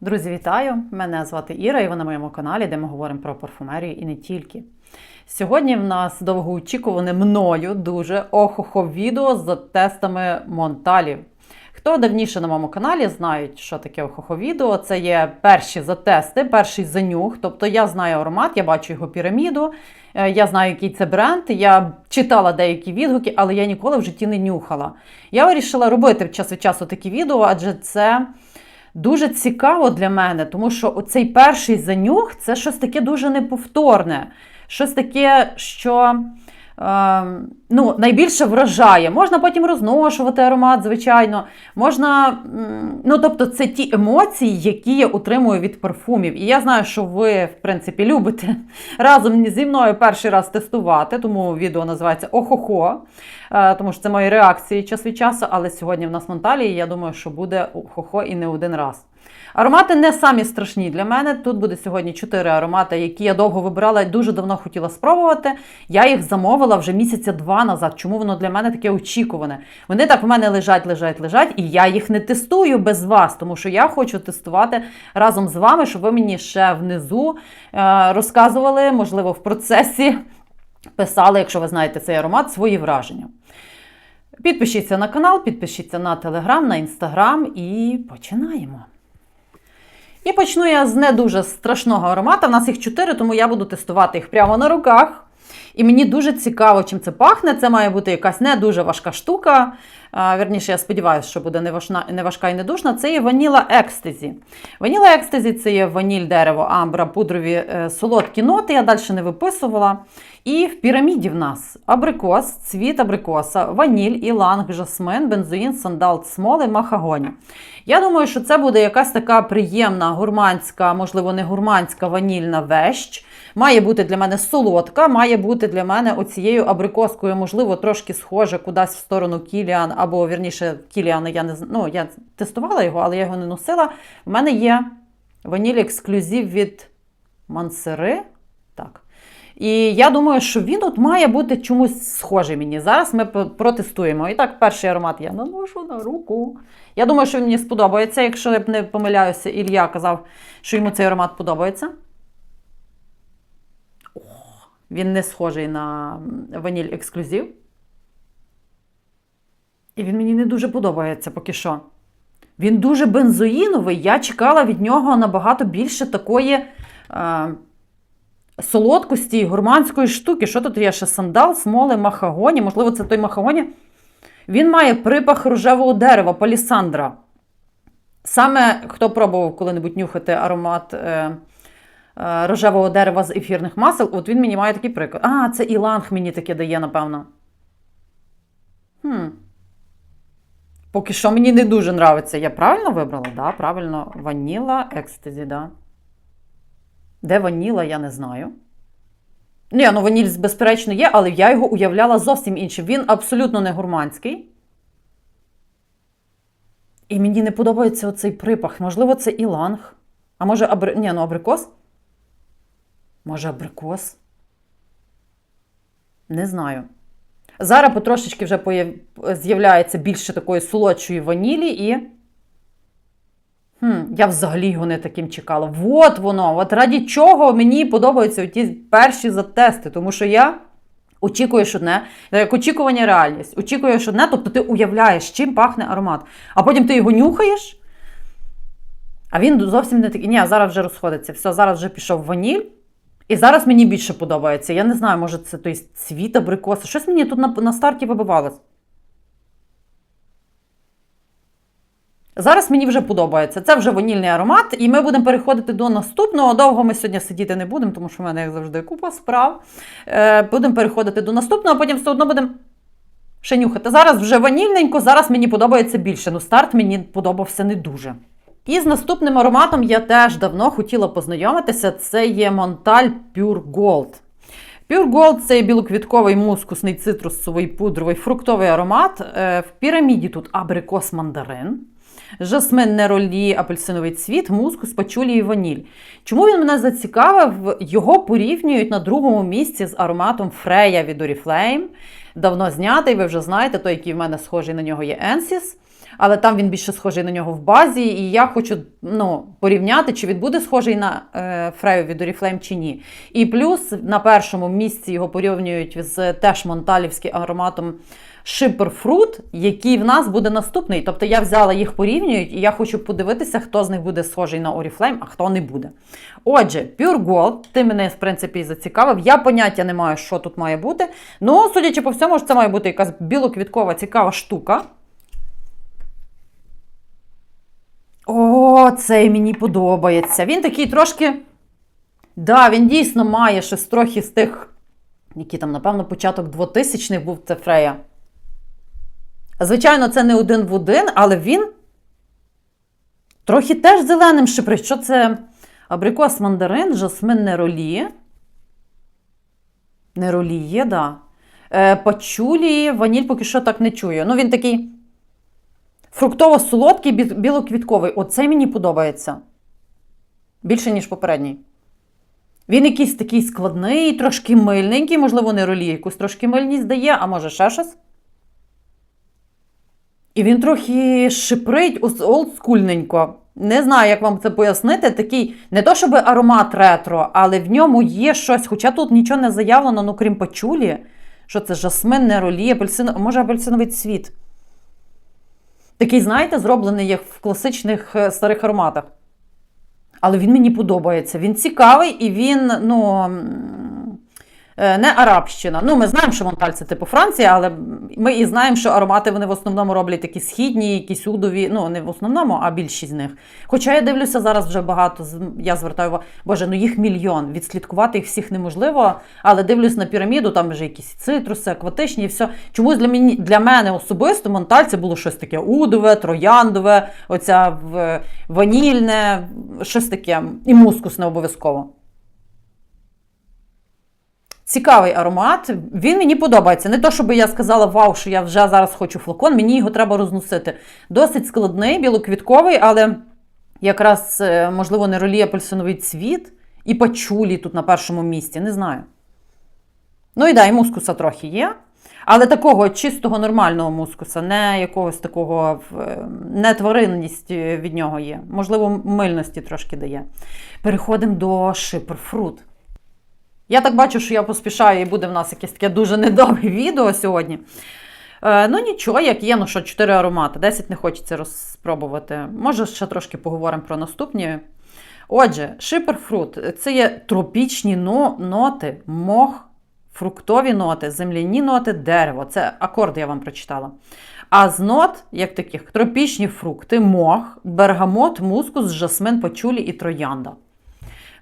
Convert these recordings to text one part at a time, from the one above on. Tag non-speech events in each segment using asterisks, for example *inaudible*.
Друзі, вітаю! Мене звати Іра, і ви на моєму каналі, де ми говоримо про парфумерію і не тільки. Сьогодні в нас довгоочікуване мною дуже охохо відео з тестами Монталів. Хто давніше на моєму каналі знають, що таке охохо відео. Це є перші затести, перший занюх. Тобто я знаю аромат, я бачу його піраміду, е, я знаю, який це бренд. Я читала деякі відгуки, але я ніколи в житті не нюхала. Я вирішила робити час від часу такі відео, адже це. Дуже цікаво для мене, тому що оцей перший занюх це щось таке дуже неповторне, щось таке, що ну, найбільше вражає. Можна потім розношувати аромат, звичайно. Можна, ну, тобто, це ті емоції, які я отримую від парфумів. І я знаю, що ви, в принципі, любите *laughs* разом зі мною перший раз тестувати, тому відео називається Охохо. Е, тому що це мої реакції час від часу, але сьогодні в нас Монталі, і я думаю, що буде хохо і не один раз. Аромати не самі страшні для мене. Тут буде сьогодні чотири аромати, які я довго вибирала і дуже давно хотіла спробувати. Я їх замовила вже місяця два назад. Чому воно для мене таке очікуване? Вони так в мене лежать, лежать, лежать, і я їх не тестую без вас, тому що я хочу тестувати разом з вами, щоб ви мені ще внизу е, розказували, можливо, в процесі писали, якщо ви знаєте цей аромат, свої враження. Підпишіться на канал, підпишіться на телеграм, на інстаграм і починаємо. І почну я з не дуже страшного аромата. У нас їх чотири, тому я буду тестувати їх прямо на руках. І мені дуже цікаво, чим це пахне. Це має бути якась не дуже важка штука. Верніше, я сподіваюся, що буде не важка і не душна. Це є ваніла екстезі. Ваніла екстезі це є ваніль, дерево, амбра, пудрові е, солодкі ноти. Я далі не виписувала. І в піраміді в нас абрикос, цвіт абрикоса, ваніль, іланг, жасмин, бензоїн, сандал, смоли, махагоні. Я думаю, що це буде якась така приємна гурманська, можливо, не гурманська ванільна вещь. Має бути для мене солодка, має бути для мене оцією абрикоскою, можливо, трошки схожа кудись в сторону Кіліан, або вірніше, Кіліана я не ну, я тестувала його, але я його не носила. У мене є ваніль ексклюзив від Мансери. Так. І я думаю, що він от має бути чомусь схожий мені. Зараз ми протестуємо. І так, перший аромат я наношу на руку. Я думаю, що він мені сподобається. Якщо я б не помиляюся, Ілля казав, що йому цей аромат подобається. Він не схожий на ваніль ексклюзив. І він мені не дуже подобається поки що. Він дуже бензоїновий. Я чекала від нього набагато більше такої. Е, солодкості і гурманської штуки. Що тут є ще сандал, смоли, махагоні? Можливо, це той махагоні. Він має припах рожевого дерева, палісандра. Саме хто пробував коли-небудь нюхати аромат е, рожевого дерева з ефірних масел, от він мені має такий приклад. А, це іланг мені таке дає, напевно. Хм. Поки що мені не дуже нравиться. Я правильно вибрала? Да, правильно. Ваніла, екстезі, да. Де ваніла, я не знаю. Ні, ну ваніль, безперечно, є, але я його уявляла зовсім іншим. Він абсолютно не гурманський. І мені не подобається оцей припах. Можливо, це іланг. А може, абри... Ні, ну абрикос? Може, абрикос? Не знаю. Зараз потрошечки вже з'являється більше такої солодшої ванілі і. Хм, я взагалі його не таким чекала. От воно, от раді чого мені подобаються ті перші затести, тому що я очікуєш одне, як очікування реальність. Очікуєш одне, тобто ти уявляєш, чим пахне аромат. А потім ти його нюхаєш, а він зовсім не такий. Ні, зараз вже розходиться. Все, зараз вже пішов ваніль. І зараз мені більше подобається. Я не знаю, може це той цвіт абрикоса. Щось мені тут на, на старті вибивалось. Зараз мені вже подобається. Це вже ванільний аромат, і ми будемо переходити до наступного. Довго ми сьогодні сидіти не будемо, тому що в мене, як завжди, купа справ. Е, будемо переходити до наступного, а потім все одно будемо ще нюхати. Зараз вже ванільненько, зараз мені подобається більше. Ну, старт мені подобався не дуже. І з наступним ароматом я теж давно хотіла познайомитися. Це є Монталь Pure Gold. Pure Gold це білоквітковий мускусний цитрусовий пудровий фруктовий аромат. Е, В піраміді тут абрикос мандарин. Жасмин неролі, апельсиновий цвіт, мускус, пачулі і ваніль. Чому він мене зацікавив? Його порівнюють на другому місці з ароматом Фрея від Oriflame. Давно знятий, ви вже знаєте, той, який в мене схожий на нього є Енсіс. Але там він більше схожий на нього в базі. І я хочу ну, порівняти, чи він буде схожий на е, Фрею від Oriflame чи ні. І плюс на першому місці його порівнюють з теж монталівським ароматом Шиперфрут, який в нас буде наступний. Тобто я взяла їх порівнюють, і я хочу подивитися, хто з них буде схожий на Oriflame, а хто не буде. Отже, Pure Gold, ти мене, в принципі, зацікавив. Я поняття не маю, що тут має бути. Ну, судячи по всьому, це має бути якась білоквіткова цікава штука. О, цей мені подобається. Він такий трошки. Да, він дійсно має щось трохи з тих, які там, напевно, початок 2000-х був це Фрея. Звичайно, це не один в один, але він трохи теж зеленим шиприть. Що це абрикос мандарин, жасмин неролі. Неролі є, да. Е, пачулі, ваніль поки що так не чую. Ну, він такий фруктово-солодкий, бі- білоквітковий. Оце мені подобається. Більше, ніж попередній. Він якийсь такий складний, трошки мильненький, можливо, неролі якусь трошки мильність дає, а може ще щось. І він трохи шиприть олдскульненько. Не знаю, як вам це пояснити. Такий не то, щоб аромат ретро, але в ньому є щось, хоча тут нічого не заявлено, ну крім пачулі. Що це жасмин, неролі, апельсин, може апельсиновий цвіт. Такий, знаєте, зроблений як в класичних е, старих ароматах. Але він мені подобається. Він цікавий і він, ну. Е, Не арабщина. Ну, ми знаємо, що Монталь це типу Франція, але ми і знаємо, що аромати вони в основному роблять такі східні, якісь удові. Ну, не в основному, а більшість з них. Хоча я дивлюся зараз вже багато, я звертаю увагу, боже, ну їх мільйон. Відслідкувати їх всіх неможливо, але дивлюсь на піраміду, там вже якісь цитруси, акватичні і все. Чомусь для, мені, для мене особисто Монталь це було щось таке удове, трояндове, оця ванільне, щось таке, і мускусне обов'язково. Цікавий аромат. Він мені подобається. Не то, щоб я сказала, вау, що я вже зараз хочу флакон, мені його треба розносити. Досить складний, білоквітковий, але якраз, е, можливо, неролі апельсиновий цвіт і пачулі тут на першому місці. Не знаю. Ну і да, і мускуса трохи є. Але такого чистого нормального мускуса, не якогось такого в- не тваринність від нього є. Можливо, мильності трошки дає. Переходимо до шиперфрут. Я так бачу, що я поспішаю, і буде в нас якесь таке дуже недовге *laughs* відео сьогодні. Е, ну нічого, як є, ну що, 4 аромати, 10 не хочеться розпробувати. Може, ще трошки поговоримо про наступні. Отже, шиперфрут це є тропічні ноти, мох, фруктові ноти, земляні ноти, дерево. Це акорди я вам прочитала. А з нот, як таких, тропічні фрукти, мох, бергамот, мускус, жасмин, пачулі і троянда.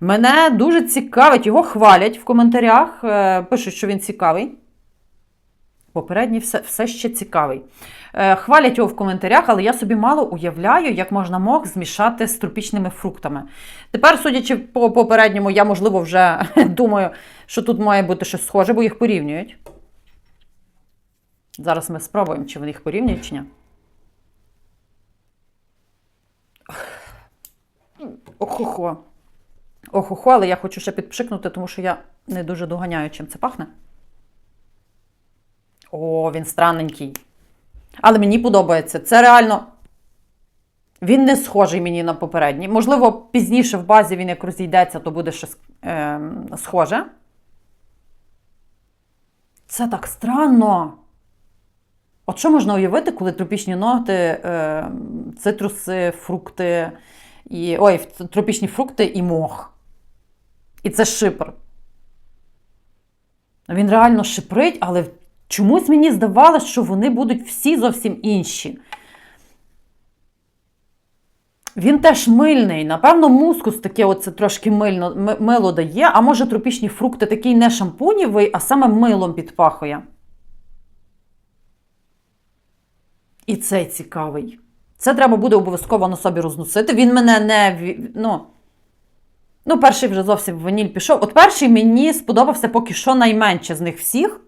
Мене дуже цікавить, його хвалять в коментарях, е, пишуть, що він цікавий. Попередній все, все ще цікавий. Е, Хвалять його в коментарях, але я собі мало уявляю, як можна мох змішати з тропічними фруктами. Тепер, судячи по попередньому, я, можливо, вже *laughs* думаю, що тут має бути щось схоже, бо їх порівнюють. Зараз ми спробуємо, чи вони їх порівнюють, чи ні. Охо-хо. Охо-хо, але я хочу ще підпшикнути, тому що я не дуже доганяю, чим це пахне. О, він странненький. Але мені подобається. Це реально. Він не схожий мені на попередній. Можливо, пізніше в базі він як розійдеться, то буде щось е, схоже. Це так странно. От що можна уявити, коли тропічні ноти, е, цитруси, фрукти, і, ой, тропічні фрукти і мох. І це шипр. Він реально шиприть, але чомусь мені здавалося, що вони будуть всі зовсім інші. Він теж мильний. Напевно, мускус таке оце трошки мильно, мило дає, а може тропічні фрукти такий не шампунєвий, а саме милом підпахує. І цей цікавий. Це треба буде обов'язково на собі розносити. Він мене не. Ну, ну перший вже зовсім ваніль пішов. От перший мені сподобався поки що найменше з них всіх.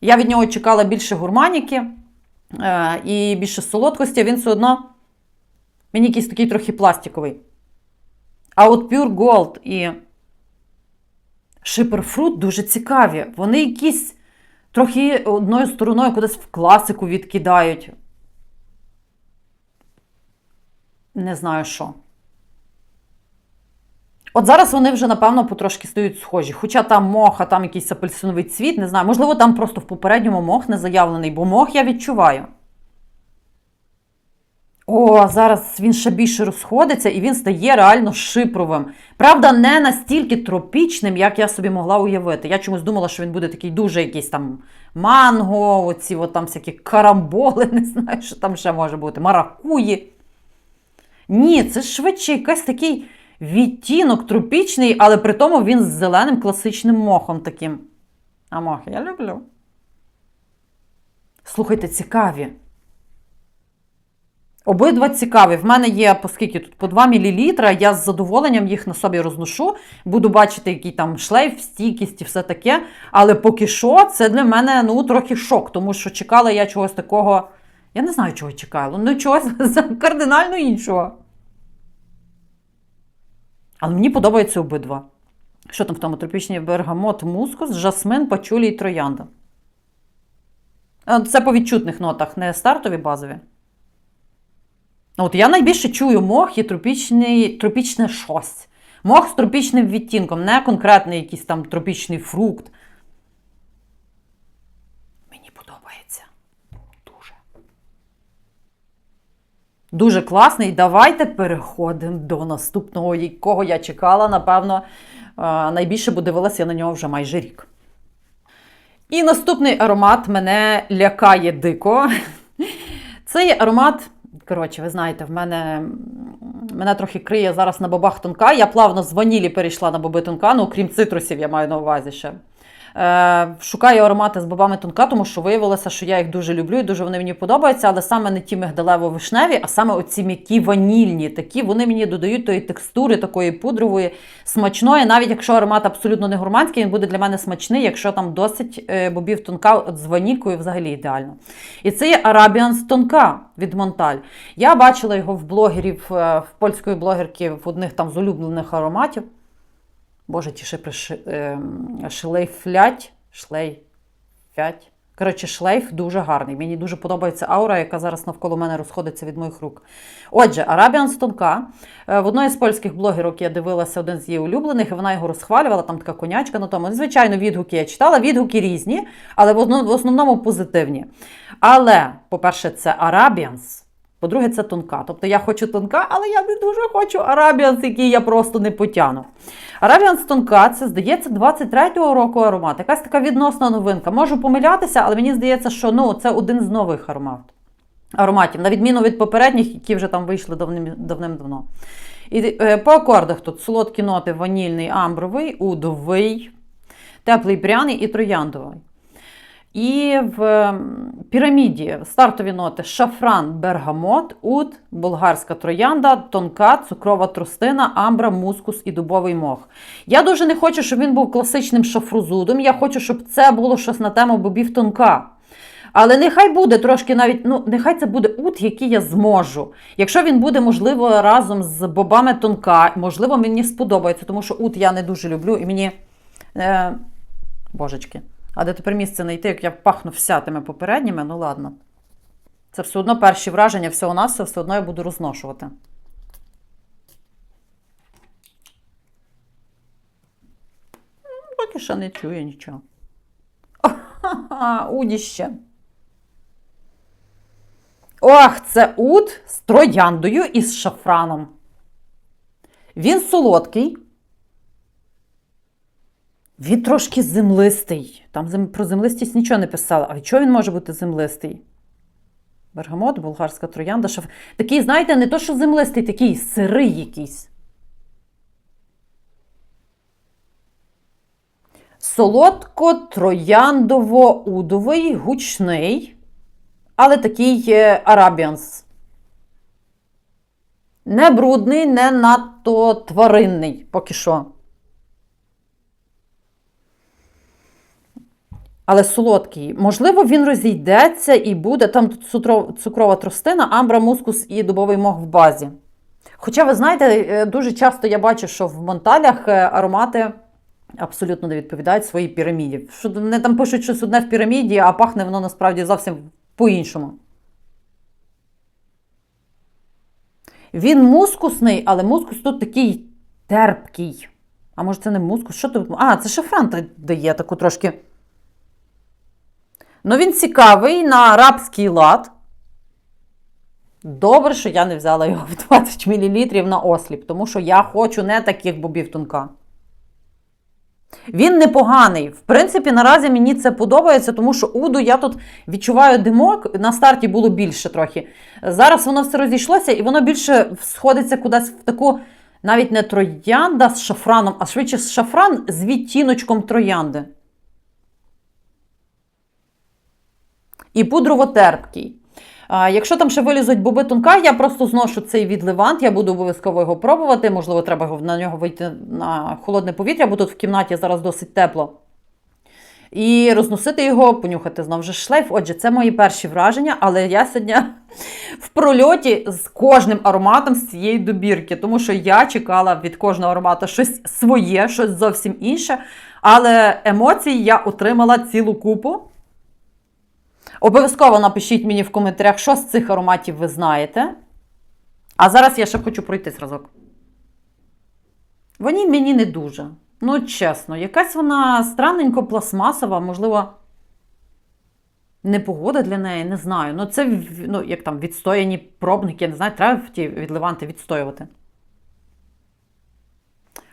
Я від нього чекала більше гурманіки е, і більше солодкості, він все одно мені якийсь такий трохи пластиковий. А от Pure Gold і Шиперфрут дуже цікаві. Вони якісь трохи одною стороною кудись в класику відкидають. не знаю що. От зараз вони вже, напевно, потрошки стають схожі. Хоча там мох, а там якийсь апельсиновий цвіт, не знаю. Можливо, там просто в попередньому мох не заявлений, бо мох я відчуваю. О, зараз він ще більше розходиться і він стає реально шипровим. Правда, не настільки тропічним, як я собі могла уявити. Я чомусь думала, що він буде такий дуже якийсь там манго, оці от там всякі карамболи, *laughs* не знаю, що там ще може бути, маракуї. Ні, це швидше якийсь такий відтінок тропічний, але при тому він з зеленим класичним мохом таким. А мох я люблю. Слухайте, цікаві. Обидва цікаві. В мене є, по тут, по 2 мл, я з задоволенням їх на собі розношу. Буду бачити, який там шлейф, стійкість і все таке. Але поки що, це для мене ну, трохи шок, тому що чекала я чогось такого. Я не знаю, чого чекала. Ну, чогось *laughs* кардинально іншого. Але мені подобаються обидва. Що там в тому тропічний бергамот, мускус, жасмин, пачулі і троянда. Це по відчутних нотах, не стартові базові. Ну, От я найбільше чую мох і тропічний, тропічне щось. Мох з тропічним відтінком, не конкретний якийсь там тропічний фрукт. Мені подобається. Дуже. Дуже класний. Давайте переходимо до наступного, якого я чекала, напевно, найбільше, бо дивилася я на нього вже майже рік. І наступний аромат мене лякає дико. *laughs* Це є аромат. Коротше, ви знаєте, в мене мене трохи криє зараз на бобах тонка. Я плавно з ванілі перейшла на боби тонка, ну окрім цитрусів, я маю на увазі ще. Е, Шукаю аромати з бобами тонка, тому що виявилося, що я їх дуже люблю і дуже вони мені подобаються, але саме не ті мигдалево-вишневі, а саме оці м'які ванільні. Такі вони мені додають тої текстури, такої пудрової, смачної. Навіть якщо аромат абсолютно не гурманський, він буде для мене смачний, якщо там досить е, бобів тонка от з ванількою взагалі ідеально. І це є Arabian тонка від Монталь. Я бачила його в блогерів, е, в польської блогерки в одних там з улюблених ароматів. Боже, ті шипри ши, е, шлейфлять. Коротше, шлейф дуже гарний. Мені дуже подобається аура, яка зараз навколо мене розходиться від моїх рук. Отже, Arabian Стонка. Е, В одної з польських блогерок я дивилася один з її улюблених, і вона його розхвалювала, там така конячка на тому. Звичайно, відгуки я читала. Відгуки різні, але в основному позитивні. Але, по-перше, це Arabians. По-друге, це тонка. Тобто я хочу тонка, але я не дуже хочу Arabians, який я просто не потяну. Arabians тонка, це, здається, 23-го року аромат. Якась така відносна новинка. Можу помилятися, але мені здається, що ну, це один з нових аромат. ароматів, на відміну від попередніх, які вже там вийшли давним- давним-давно. І е, по акордах тут солодкі ноти ванільний, амбровий, удовий, теплий пряний і трояндовий. І в піраміді стартові ноти шафран, бергамот, ут, болгарська троянда, тонка, цукрова тростина, амбра, мускус і дубовий мох. Я дуже не хочу, щоб він був класичним шафрузудом. Я хочу, щоб це було щось на тему бобів тонка. Але нехай буде трошки навіть, ну нехай це буде ут, який я зможу. Якщо він буде, можливо, разом з бобами тонка, можливо, мені сподобається, тому що ут я не дуже люблю і мені. Е, божечки. А де тепер місце знайти, як я пахну вся тими попередніми, ну ладно. Це все одно перші враження, всього нас все, все одно я буду розношувати. Поки що не чую нічого. Удіще. Ох, це ут з трояндою і з шафраном. Він солодкий. Він трошки землистий. Там про землистість нічого не писала. А від чого він може бути землистий? Бергамот, болгарська троянда, шаф... Такий, знаєте, не то, що землистий, такий сирий якийсь. Солодко-трояндово-удовий, гучний, але такий е, арабіанс. Не брудний, не надто тваринний, поки що. Але солодкий. Можливо, він розійдеться і буде. Там цукрова тростина, амбра, мускус і дубовий мох в базі. Хоча, ви знаєте, е, дуже часто я бачу, що в монталях е, аромати абсолютно не відповідають своїй піраміді. Що вони там пишуть щось одне в піраміді, а пахне воно насправді зовсім по-іншому. Він мускусний, але мускус тут такий терпкий. А може це не мускус? Що тут? А, це шафран дає таку трошки. Ну, він цікавий на арабський лад. Добре, що я не взяла його в 20 мл на осліп, тому що я хочу не таких бобів тонка. Він непоганий. В принципі, наразі мені це подобається, тому що уду я тут відчуваю димок. На старті було більше трохи. Зараз воно все розійшлося і воно більше сходиться кудись в таку, навіть не троянда з шафраном, а швидше шафран з відтіночком троянди. І пудрово-терпкий. Якщо там ще вилізуть боби тонка, я просто зношу цей від Левант, я буду обов'язково його пробувати. Можливо, треба на нього вийти на холодне повітря, бо тут в кімнаті зараз досить тепло. І розносити його, понюхати знову ж шлейф. Отже, це мої перші враження, але я сьогодні *laughs* в прольоті з кожним ароматом з цієї добірки, тому що я чекала від кожного аромату щось своє, щось зовсім інше. Але емоцій я отримала цілу купу. Обов'язково напишіть мені в коментарях, що з цих ароматів ви знаєте. А зараз я ще хочу пройти зразок. Вони мені не дуже. Ну, чесно, якась вона странненько пластмасова, можливо, непогода для неї, не знаю. Ну, це ну, як там відстояні пробники, я не знаю, треба ті відливанти відстоювати.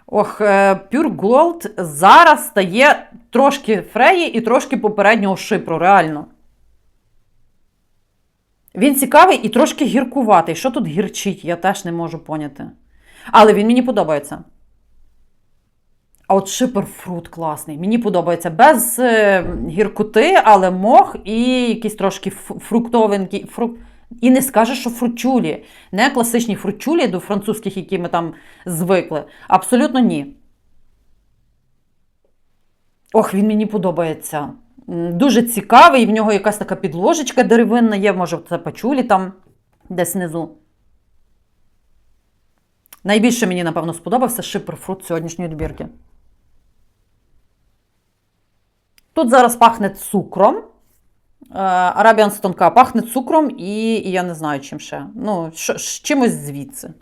Ох, е, Pure Gold зараз стає трошки фреї і трошки попереднього шипру, реально. Він цікавий і трошки гіркуватий. Що тут гірчить, я теж не можу поняти. Але він мені подобається. А от шиперфрут класний. Мені подобається. Без е, гіркоти, але мох і якийсь трошки ф- фруктовенький. Фрук... І не скажеш, що фручулі. Не класичні фручулі до французьких, які ми там звикли. Абсолютно ні. Ох, він мені подобається. Дуже цікавий, в нього якась така підложечка деревинна є, може, це пачулі там десь внизу. Найбільше мені, напевно, сподобався шиперфрут сьогоднішньої добірки. Тут зараз пахне цукром. Арабіан з тонка пахне цукром і, і я не знаю чим ще. Ну, що- чимось звідси.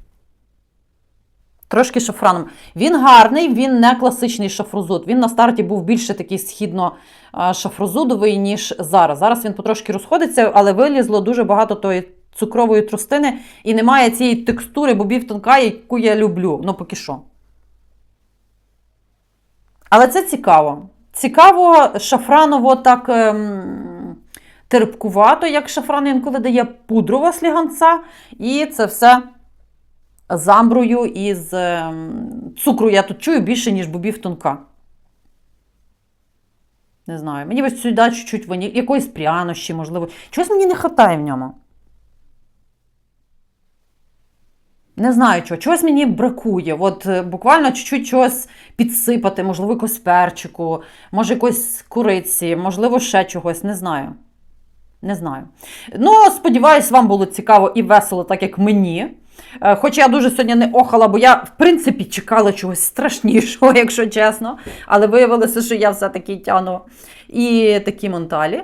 Трошки шафраном. Він гарний, він не класичний шафрозуд. Він на старті був більше такий східно а, шафрозудовий, ніж зараз. Зараз він потрошки розходиться, але вилізло дуже багато тої цукрової трустини і немає цієї текстури бобів тонка, яку я люблю. Ну, поки що. Але це цікаво. Цікаво, шафраново так ем, терпкувато, як шафран інколи дає пудрова сліганця, і це все з амброю і з ем, цукру я тут чую більше, ніж бобів тонка. Не знаю. Мені ось сюди чуть-чуть вані... якоїсь прянощі, можливо. Чогось мені не хватає в ньому. Не знаю чого, чогось мені бракує. От е, буквально чуть-чуть чогось підсипати, можливо, якось перчику, може якоїсь куриці, можливо, ще чогось, не знаю. Не знаю. Ну, сподіваюсь, вам було цікаво і весело, так як мені. Е, Хоч я дуже сьогодні не охала, бо я, в принципі, чекала чогось страшнішого, *laughs* якщо чесно. Але виявилося, що я все-таки тяну і такі монталі.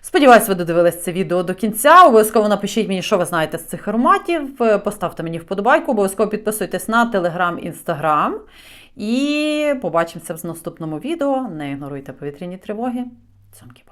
Сподіваюсь, ви додивились це відео до кінця. Обов'язково напишіть мені, що ви знаєте з цих ароматів. Е, Поставте мені вподобайку, обов'язково підписуйтесь на телеграм, інстаграм. І побачимося в наступному відео. Не ігноруйте повітряні тривоги. Цьомки